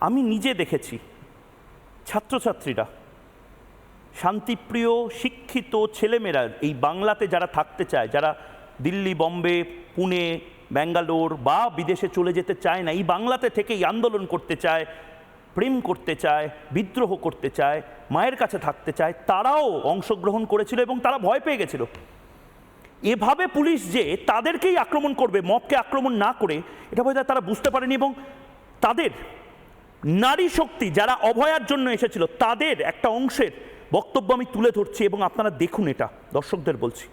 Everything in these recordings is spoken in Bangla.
আমি নিজে দেখেছি। ছাত্রছাত্রীরা। শান্তিপ্রিয়, শিক্ষিত ছেলেমেয়েরা এই বাংলাতে যারা থাকতে চায়, যারা দিল্লি, বম্বে, পুনে, ব্যাঙ্গালোর বা বিদেশে চলে যেতে চায় না, এই বাংলাতে থেকেই আন্দোলন করতে চায়, প্রেম করতে চায়, বিদ্রোহ করতে চায়, মায়ের কাছে থাকতে চায়, তারাও অংশগ্রহণ করেছিল এবং তারা ভয় পেয়ে গেছিল। এভাবে পুলিশ যে তাদেরকেই আক্রমণ করবে মবকে আক্রমণ না করে, এটা বোধহয় তারা বুঝতে পারেনি এবং তাদের নারী শক্তি যারা অভয়ার জন্য এসেছিল তাদের একটা অংশের বক্তব্য আমি তুলে ধরছি এবং আপনারা দেখুন এটা দর্শকদের বলছি।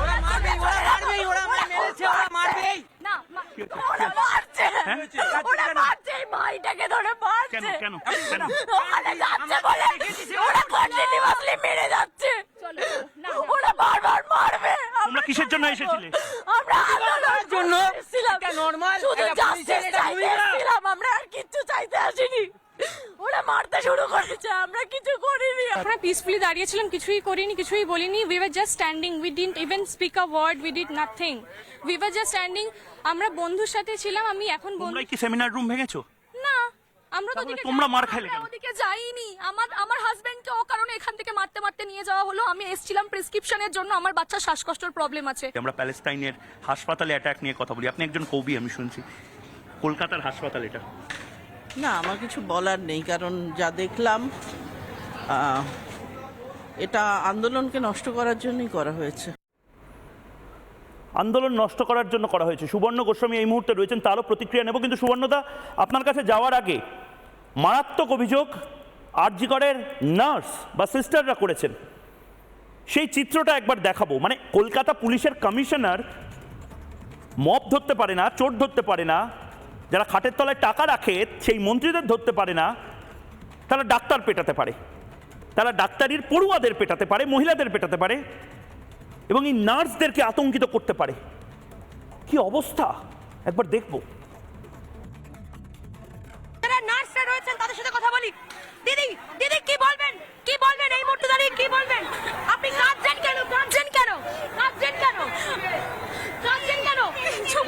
ওরা মারবেই ওরা মারবেই ওরা আমায় মেরেছে ওরা মারবেই। না মা- ওরা মারছে। ওরা মারছে এই ভাইটাকে ধরে মারছে। কেন কেন কেন? ওখানে যাচ্ছে বলে ওরা কন্টিনিউয়াসলি মেরে যাচ্ছে। ওরা বারবার মারবে। তোমরা কিসের জন্য এসেছিলে? আমরা জন্য? normal? শুধু জাস্টিস আমরা আর কিচ্ছু চাইতে আসিনি। ওরা মারতে শুরু করেছে আমরা কিছু করিনি। আমরা পিসফুলি দাঁড়িয়েছিলাম কিছুই করিনি কিছুই বলিনি। We were just standing we didn't even speak a word we did nothing we were just standing আমরা বন্ধুর সাথে ছিলাম আমি এখন বন্ধু কি সেমিনার রুম ভেঙেছো? না আমরা তো তোমরা যাইনি। মার খাইলে কেন? ওদিকে যাইনি। আমার আমার হাজবেন্ডকে ও কারণে এখান থেকে মারতে মারতে নিয়ে যাওয়া হলো। আমি এসেছিলাম প্রেসক্রিপশনের জন্য। আমার বাচ্চা শ্বাসকষ্টের প্রবলেম আছে। আমরা প্যালেস্টাইনের হাসপাতালে অ্যাটাক নিয়ে কথা বলি। আপনি একজন কবি আমি শুনছি। কলকাতার হাসপাতাল এটা? না আমার কিছু বলার নেই কারণ যা দেখলাম এটা আন্দোলনকে নষ্ট করার জন্যই করা হয়েছে। আন্দোলন নষ্ট করার জন্য করা হয়েছে। সুবর্ণ গোস্বামী এই মুহূর্তে রয়েছেন তারও প্রতিক্রিয়া নেব কিন্তু সুবর্ণদা আপনার কাছে যাওয়ার আগে মারাত্মক অভিযোগ আরজিকরের নার্স বা সিস্টাররা করেছেন। সেই চিত্রটা একবার দেখাবো। মানে কলকাতা পুলিশের কমিশনার মব ধরতে পারে না চোট ধরতে পারে না যারা খাটের তলায় টাকা রাখে, সেই মন্ত্রীদের ধরতে পারে না, তারা ডাক্তার পেটাতে পারে। তারা ডাক্তারির পড়ুয়াদের পেটাতে পারে, মহিলাদের পেটাতে পারে, এবং এই নার্সদেরকে আতঙ্কিত করতে পারে। কি অবস্থা? একবার দেখব।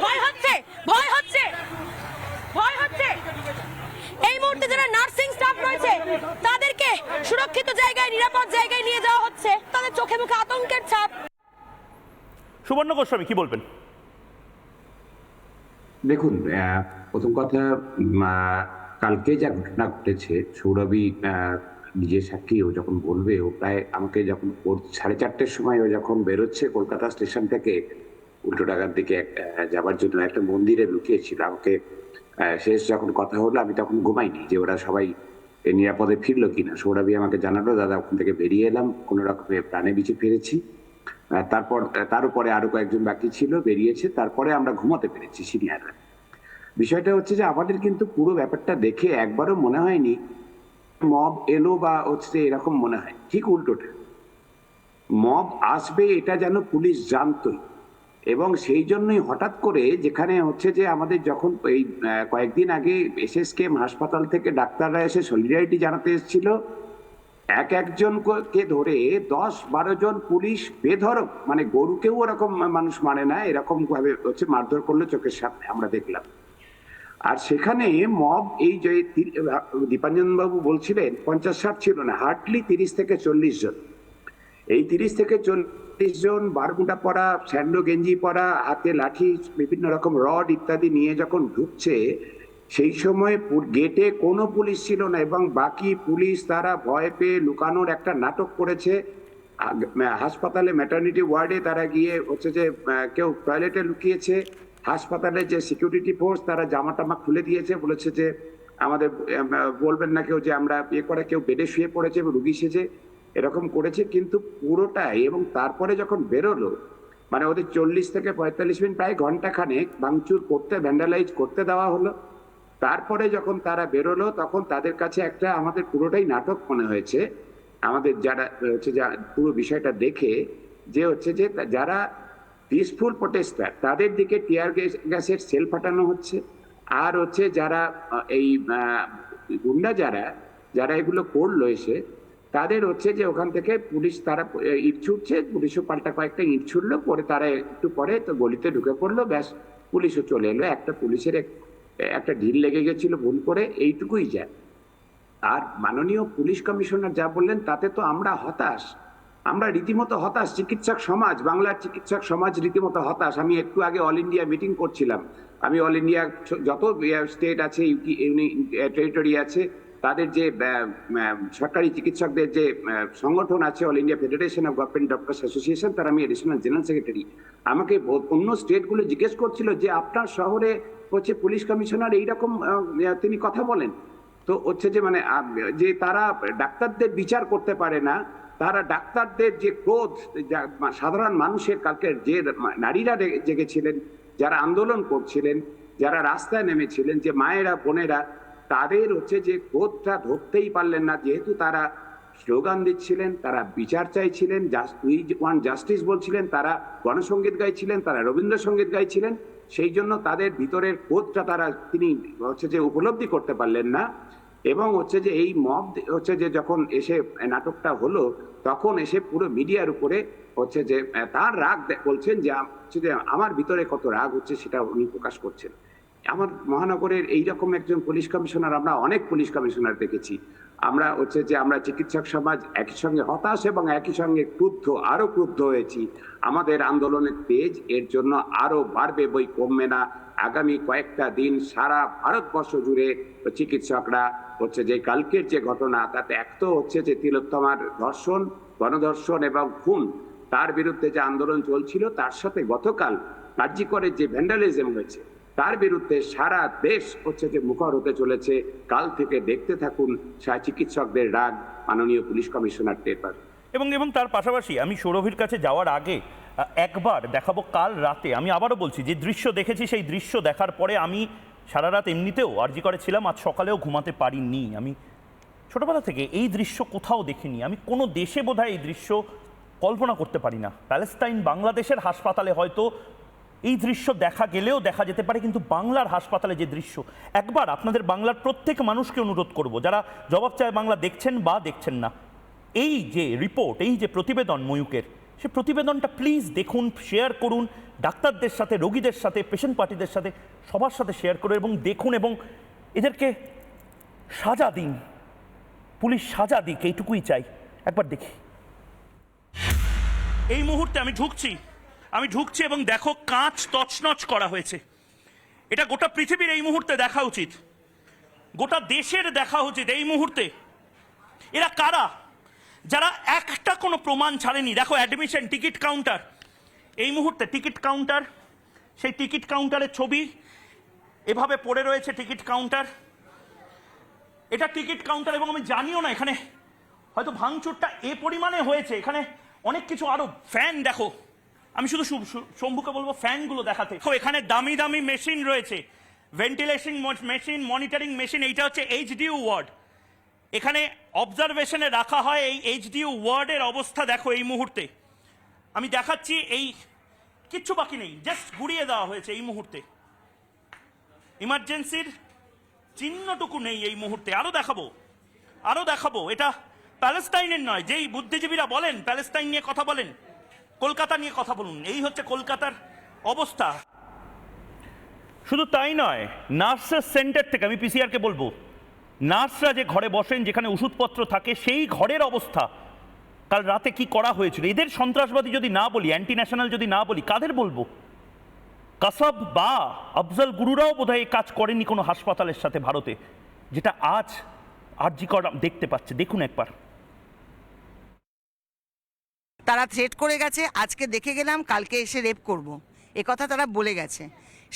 ভয় হচ্ছে ভয় হচ্ছে। ভয় হচ্ছে। এই মুহূর্তে যারা নার্সিং স্টাফ রয়েছে তাদেরকে সুরক্ষিত জায়গায় নিরাপদ জায়গায় নিয়ে যাওয়া হচ্ছে। তাদের চোখে মুখে আতঙ্কের ছাপ। সুবর্ণ গোস্বামী কি বলবেন? দেখুন আহ, প্রথম কথা কালকে যা ঘটনা ঘটেছে সৌরভী নিজে সাক্ষী ও যখন বলবে ও প্রায় আমাকে যখন সাড়ে চারটের সময় ও যখন বেরোচ্ছে কলকাতা স্টেশন থেকে উল্টো টাকার দিকে যাবার জন্য একটা মন্দিরে লুকিয়েছিল। আমাকে শেষ যখন কথা হলো, আমি তখন ঘুমাইনি যে ওরা সবাই নিরাপদে ফিরলো কিনা। সৌরভী আমাকে জানালো, দাদা, ওখান থেকে বেরিয়ে এলাম, কোনো রকমে প্রাণে বেঁচে ফিরেছি। তারপর তার উপরে আরও কয়েকজন বাকি ছিল, বেরিয়েছে। তারপরে আমরা ঘুমাতে পেরেছি সিনিয়ররা। বিষয়টা হচ্ছে যে, আমাদের কিন্তু পুরো ব্যাপারটা দেখে একবারও মনে হয়নি, মব এলো বা হচ্ছে এরকম মনে হয়। ঠিক উল্টোটা। মব আসবে এটা যেন পুলিশ জানতোই। এবং সেই জন্যই হঠাৎ করে যেখানে হচ্ছে যে আমাদের যখন এই কয়েকদিন আগে এসএসকেএম হাসপাতাল থেকে ডাক্তাররা এসে সলিডারিটি জানাতে এসেছিল। এক একজন কে ধরে দশ বারো জন পুলিশ বেধরক মানে গরুকেও ওরকম মানুষ মানে না, এরকম ভাবে হচ্ছে মারধর করল চোখের সামনে, আমরা দেখলাম। আর সেখানে মব এই যে দীপাঞ্জন বাবু বলছিলেন, পঞ্চাশ ষাট ছিল না হার্ডলি তিরিশ থেকে চল্লিশ জন। এই তিরিশ থেকে চল্লিশ জন বারমুটা পরা স্যান্ডো গেঞ্জি পরা, হাতে লাঠি, বিভিন্ন রকম রড ইত্যাদি নিয়ে যখন ঢুকছে, সেই সময় গেটে কোনো পুলিশ ছিল না এবং বাকি পুলিশ তারা ভয় পেয়ে লুকানোর একটা নাটক করেছে। হাসপাতালে ম্যাটার্নিটি ওয়ার্ডে তারা গিয়ে হচ্ছে যে কেউ টয়লেটে লুকিয়েছে। হাসপাতালে যে সিকিউরিটি ফোর্স তারা জামা টামা খুলে দিয়েছে, বলেছে যে, আমাদের বলবেন না কেউ যে আমরা ইয়ে করে, কেউ বেডে শুয়ে পড়েছে, রুগী সেজে। এরকম করেছে কিন্তু পুরোটাই এবং তারপরে যখন বেরোলো মানে ওদের চল্লিশ থেকে পঁয়তাল্লিশ মিনিট প্রায় ঘণ্টা খানেক ভাঙচুর করতে ভ্যান্ডালাইজ করতে দেওয়া হলো। তারপরে যখন তারা বেরোলো, তখন তাদের কাছে একটা আমাদের পুরোটাই নাটক মনে হয়েছে। আমাদের যারা, হচ্ছে যা, পুরো বিষয়টা দেখে যে হচ্ছে যে যারা পিসফুল প্রোটেস্টার তাদের দিকে টিয়ার গ্যাসের সেল ফাটানো হচ্ছে। আর হচ্ছে যারা এই গুন্ডা যারা যারা এগুলো করল এসে তাদের হচ্ছে যে ওখান থেকে পুলিশ তারা ইট ছুটছে, পুলিশও পাল্টা কয়েকটা ইট ছুটলো পরে তারা একটু পরে তো গলিতে ঢুকে পড়ল, ব্যাস পুলিশও চলে এলো। একটা পুলিশের একটা ঢিল লেগে গেছিল ভুল করে, এইটুকুই যায়। আর মাননীয় পুলিশ কমিশনার যা বললেন, তাতে তো আমরা হতাশ। আমরা রীতিমতো হতাশ, চিকিৎসক সমাজ, বাংলার চিকিৎসক সমাজ রীতিমতো হতাশ। আমি একটু আগে অল ইন্ডিয়া মিটিং করছিলাম। আমি অল ইন্ডিয়া যত স্টেট আছে টেরিটরি আছে তাদের যে সরকারি চিকিৎসকদের যে সংগঠন আছে all India federation of government doctors association তার আমি এডিশনাল জেনারেল সেক্রেটারি আমাকে অন্য স্টেটগুলো জিজ্ঞেস করছিল যে, আপনার শহরে হচ্ছে পুলিশ কমিশনার এইরকম তিনি কথা বলেন। তো হচ্ছে যে মানে যে তারা ডাক্তারদের বিচার করতে পারে না, তারা ডাক্তারদের যে ক্রোধ সাধারণ মানুষের কালকে যে নারীরা জেগেছিলেন, যারা আন্দোলন করছিলেন, যারা রাস্তায় নেমেছিলেন, যে মায়েরা, বোনেরা তাদের হচ্ছে যে ক্রোধটা ধরতেই পারলেন না। যেহেতু তারা স্লোগান দিচ্ছিলেন, তারা বিচার চাইছিলেন ওয়ান জাস্টিস বলছিলেন, তারা গণসঙ্গীত গাইছিলেন, তারা রবীন্দ্রসঙ্গীত গাইছিলেন, সেই জন্য তাদের ভিতরের ক্রোধটা তারা তিনি হচ্ছে যে উপলব্ধি করতে পারলেন না। এবং হচ্ছে যে এই মব হচ্ছে যে যখন এসে নাটকটা হলো, তখন এসে পুরো মিডিয়ার উপরে হচ্ছে যে তার রাগ বলছেন যে হচ্ছে যে আমার ভিতরে কত রাগ হচ্ছে সেটা উনি প্রকাশ করছেন। আমার মহানগরের এইরকম একজন পুলিশ কমিশনার, আমরা অনেক পুলিশ কমিশনার দেখেছি। আমরা হচ্ছে যে আমরা চিকিৎসক সমাজ একই সঙ্গে হতাশ এবং একই সঙ্গে ক্রুদ্ধ আরও ক্রুদ্ধ হয়েছি। আমাদের আন্দোলনের তেজ এর জন্য আরও বাড়বে, বই কমবে না। আগামী কয়েকটা দিন সারা ভারতবর্ষ জুড়ে চিকিৎসকরা হচ্ছে যে কালকের যে ঘটনা, তাতে এক তো হচ্ছে যে তিলোত্তমার ধর্ষণ, গণধর্ষণ এবং খুন, তার বিরুদ্ধে যে আন্দোলন চলছিল, তার সাথে গতকাল কার্যকরের যে ভ্যান্ডালিজম হয়েছে তার বিরুদ্ধে সারা দেশ হচ্ছে যে মুখর হতে চলেছে। কাল থেকে দেখতে থাকুন চিকিৎসকদের রাগ, মাননীয় পুলিশ কমিশনার টের পাবেন। এবং এবং তার পাশাপাশি আমি সৌরভীর কাছে যাওয়ার আগে একবার দেখাবো কাল রাতে। আমি আবারও বলছি, যে দৃশ্য দেখেছি, সেই দৃশ্য দেখার পরে আমি সারা রাত এমনিতেও আর্জি করে ছিলাম, আজ সকালেও ঘুমাতে পারিনি। আমি ছোটবেলা থেকে এই দৃশ্য কোথাও দেখিনি। আমি কোনো দেশে বোধহয় এই দৃশ্য কল্পনা করতে পারি না। প্যালেস্টাইন বাংলাদেশের হাসপাতালে হয়তো এই দৃশ্য দেখা গেলেও দেখা যেতে পারে, কিন্তু বাংলার হাসপাতালে যে দৃশ্য, একবার আপনাদের বাংলার প্রত্যেক মানুষকে অনুরোধ করব, যারা জবাব চায় বাংলা দেখছেন বা দেখছেন না, এই যে রিপোর্ট, এই যে প্রতিবেদন ময়ূকের, সে প্রতিবেদনটা প্লিজ দেখুন শেয়ার করুন, ডাক্তারদের সাথে, রোগীদের সাথে পেশেন্ট পার্টিদের সাথে, সবার সাথে শেয়ার করুন এবং দেখুন এবং এদেরকে সাজা দিন, পুলিশ সাজা দিক, এইটুকুই চাই, একবার দেখি। এই মুহূর্তে আমি ঢুকছি। আমি ঢুকছি এবং দেখো কাঁচ তছনছ করা হয়েছে। এটা গোটা পৃথিবীর এই মুহূর্তে দেখা উচিত। গোটা দেশের দেখা উচিত এই মুহূর্তে। এরা কারা? যারা একটা কোনো প্রমাণ ছাড়েনি। দেখো অ্যাডমিশন টিকিট কাউন্টার এই মুহূর্তে টিকিট কাউন্টার সেই টিকিট কাউন্টারের ছবি এভাবে পড়ে রয়েছে টিকিট কাউন্টার এটা টিকিট কাউন্টার এবং আমি জানিও না, এখানে হয়তো ভাঙচুরটা এ পরিমাণে হয়েছে। এখানে অনেক কিছু, আরও ফ্যান দেখো। আমি শুধু শম্ভুকে বলব ফ্যানগুলো দেখাতে। দেখো, এখানে দামি দামি মেশিন রয়েছে। ভেন্টিলেশন মেশিন মনিটরিং মেশিন এইটা হচ্ছে এইচডিউ ওয়ার্ড এখানে অবজারভেশনে রাখা হয় এই এইচডিউ ওয়ার্ডের অবস্থা, দেখো এই মুহূর্তে। আমি দেখাচ্ছি এই, কিচ্ছু বাকি নেই জাস্ট ঘুরিয়ে দেওয়া হয়েছে এই মুহূর্তে। ইমার্জেন্সির চিহ্নটুকু নেই এই মুহূর্তে। আরও দেখাবো আরও দেখাবো। এটা প্যালেস্তাইনের নয়, যেই বুদ্ধিজীবীরা বলেন প্যালেস্তাইন নিয়ে কথা বলেন। কলকাতা নিয়ে কথা বলুন। এই হচ্ছে কলকাতার অবস্থা। শুধু তাই নয় নার্সের সেন্টার থেকে আমি পিসিআরকে বলব, নার্সরা যে ঘরে বসেন, যেখানে ওষুধপত্র থাকে, সেই ঘরের অবস্থা। কাল রাতে কি করা হয়েছিল? এদের সন্ত্রাসবাদী যদি না বলি অ্যান্টি ন্যাশনাল যদি না বলি, কাদের বলব? কাসাব বা আফজল গুরুরাও বোধহয় কাজ করেনি কোনো হাসপাতালের সাথে ভারতে, যেটা আজ আরজিকর দেখতে পাচ্ছে। দেখুন একবার। তারা থ্রেট করে গেছে, আজকে দেখে গেলাম, কালকে এসে রেপ করব। এ কথা তারা বলে গেছে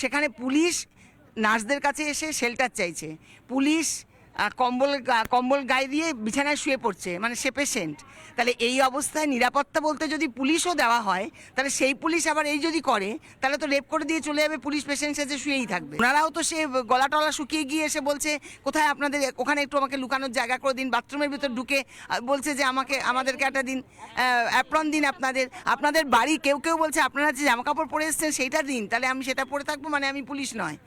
সেখানে পুলিশ নার্সদের কাছে এসে শেল্টার চাইছে পুলিশ কম্বল কম্বল গায়ে দিয়ে বিছানায় শুয়ে পড়ছে মানে সে পেশেন্ট তাহলে এই অবস্থায় নিরাপত্তা বলতে যদি পুলিশও দেওয়া হয়, তাহলে সেই পুলিশ আবার এই যদি করে, তাহলে তো রেপ করে দিয়ে চলে যাবে, পুলিশ পেশেন্ট সাথে শুয়েই থাকবে। ওনারাও তো সে গলা টলা শুকিয়ে গিয়ে এসে বলছে, কোথায় আপনাদের, ওখানে একটু আমাকে লুকানোর জায়গা করে দিন বাথরুমের ভিতর ঢুকে বলছে যে আমাকে, আমাদেরকে একটা দিন অ্যাপ্রন দিন আপনাদের আপনাদের বাড়ি, কেউ কেউ বলছে, আপনারা যে জামা কাপড় পরে এসছেন, সেইটা দিন, তাহলে আমি সেটা পরে থাকব মানে আমি পুলিশ নয়।